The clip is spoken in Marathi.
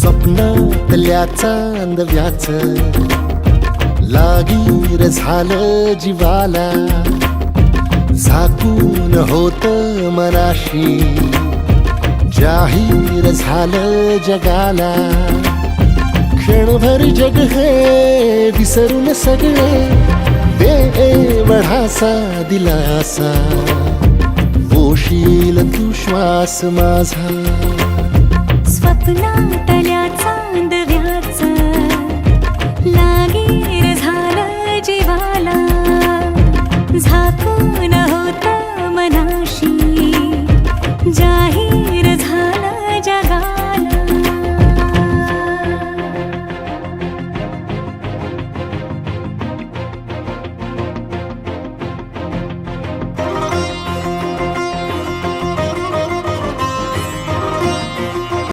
स्वप्नातल्या चांदव्याच लागीर झालं जीवाला. झाकून होत मनाशी. जाहीर झालं जगाला. क्षणभर जग हे विसरून सगळे. देवढासा दिलासा. पोशील तू श्वास माझा. स्वप्ना 擦。